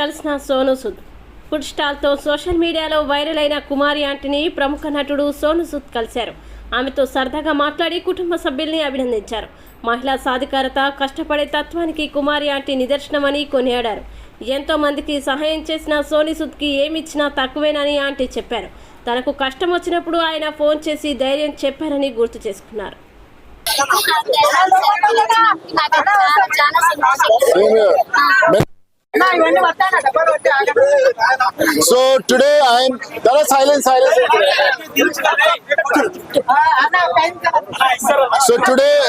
కలిసిన సోను సుద్. ఫుడ్ స్టాల్తో సోషల్ మీడియాలో వైరల్ అయిన కుమారి ఆంటీని ప్రముఖ నటుడు సోను సుద్ కలిశారు. ఆమెతో సరదాగా మాట్లాడి కుటుంబ సభ్యుల్ని అభినందించారు. మహిళా సాధికారత కష్టపడే తత్వానికి కుమారి ఆంటీ నిదర్శనమని కొనియాడారు. ఎంతో మందికి సహాయం చేసిన సోని సుద్కి ఏమిచ్చినా తక్కువేనని ఆంటీ చెప్పారు. తనకు కష్టం వచ్చినప్పుడు ఆయన ఫోన్ చేసి ధైర్యం చెప్పారని గుర్తు చేసుకున్నారు. So today I'm there are silence silence. So today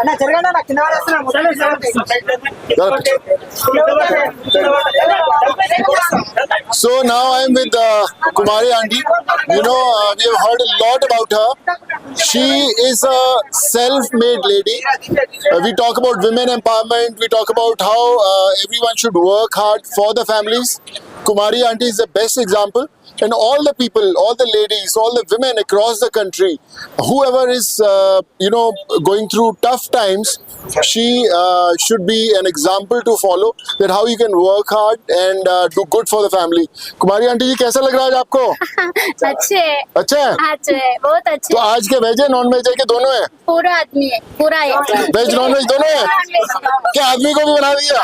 అన్న జరగండి అన్న కింద so now I'm with uh, Kumari Aunty. You know uh, we have heard a lot about her. She is a self-made lady. Uh, we talk about women empowerment. We talk about how uh, everyone should work hard for the families. Kumari Aunty is the best example. And all the people, all the ladies, all the women across the country, whoever is, uh, you know, going through tough times, she uh, should be an example to follow that how you can work hard and uh, do good for the family. Kumari aunty ji कैसा लग रहा है आज आपको अच्छे है अच्छा है अच्छे है बहुत अच्छे तो आज के वेज है नॉन वेज है कि दोनों है पूरा आदमी है पूरा है वेज नॉन वेज दोनों है क्या आदमी को भी बना दिया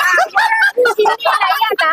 हिंदी नहीं आता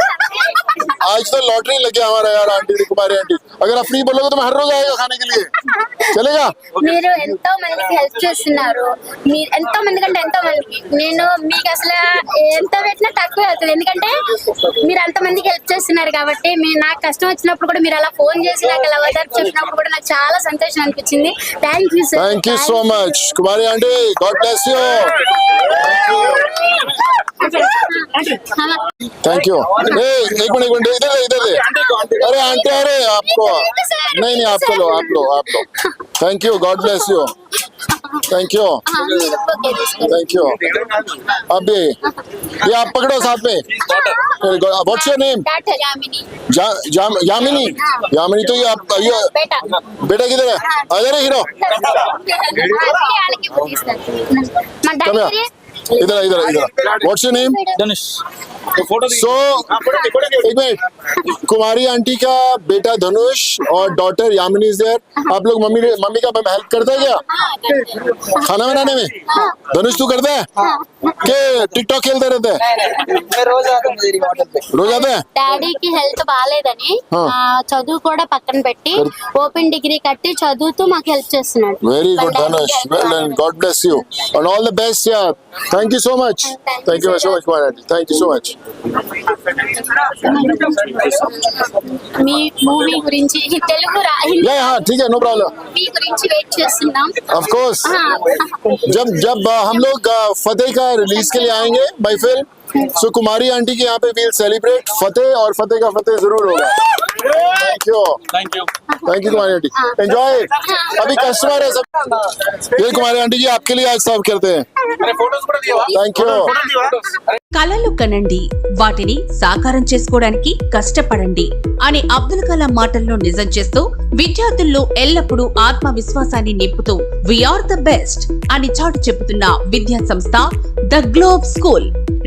लॉटरी लग गया हमारा यार आंटी कुमारी आंटी अगर आप फ्री बोलोगे तो मैं हर रोज आएगा खाने के लिए चलेगा మీరు ఎంతో మందికి హెల్ప్ చేస్తున్నారు మీరు ఎంతో మంది కంటే ఎంతో మందికి నేను మీకు అసలు ఎంత పెట్టినా తక్కువే అవుతుంది ఎందుకంటే మీరు అంత మందికి హెల్ప్ చేస్తున్నారు కాబట్టి మీరు నాకు కష్టం వచ్చినప్పుడు కూడా మీరు అలా ఫోన్ చేసి నాకు అలా ఓదార్పు చెప్పినప్పుడు కూడా నాకు చాలా సంతోషం అనిపించింది thank you sir thank you so much Kumari aunty God bless you thank you ए एक मिनट एक मिनट इधर दे अरे, आंटी, अरे, आपको। नहीं नहीं, आप लो आप लो आप लो। Thank you God bless you thank you thank you अभी, ये आप पकड़ो साथ में। What's your name Yamini Yamini तो ये आप, ये बेटा किधर है? अरे हीरो। వాళ్ళకి ఇప్పుడు తీస్తాను మా Come డాడీ here. इधर इधर इधर व्हाट्स योर नेम धनुष तो फोटो सो एक मिनट कुमारी आंटी का बेटा धनुष और डॉटर यामिनी इज देयर आप लोग मम्मी मम्मी का हेल्प करते हैं क्या खाना बनाने में धनुष तू करता है के टिकटॉक खेलते रहते हैं मैं रोज आता हूँ मेरी होटल पे रोज आते हैं డాడీకి హెల్త్ బాగాలేదని ఆ. ఆ, చదువు కూడా పక్కన పెట్టి ఓపెన్ డిగ్రీ కట్టి చదువుతూ మాకు హెల్ప్ చేస్తున్నాడు वेरी गुड వాళ్ళ Dhanush daddy well help and God bless you and all the best यार thank you so much Thank thank you, you so sir. Much Kumari aunty thank you so much me movie గురించి తెలుగు రా- హిందీ या हाँ ठीक है no problem movie గురించి wait చేస్తున్నాం of course ఆ, जब जब अ, हम लोग अ, फतेह का रिलीज के लिए आएंगे by film so Kumari aunty के यहाँ पे वील सेलिब्रेट फतेह और फतेह का फतेह जरूर होगा thank you thank you thank you Kumari aunty enjoy अभी कस्टमर है सब ये कुमारी आंटी जी आपके लिए आज सर्व करते हैं अरे फोटोज కూడా దియవా थैंक यू ఫోటో దియవా కలలు కనండి వాటిని సాకారం చేసుకోవడానికి కష్టపడండి అనే అబ్దుల్ కలాం మాటలను నిజం చేస్తూ విద్యార్థుల్లో ఎల్లప్పుడూ ఆత్మవిశ్వాసాన్ని నింపుతూ వీఆర్ ద బెస్ట్ అని చాటు చెబుతున్న విద్యా సంస్థ ద గ్లోబ్ స్కూల్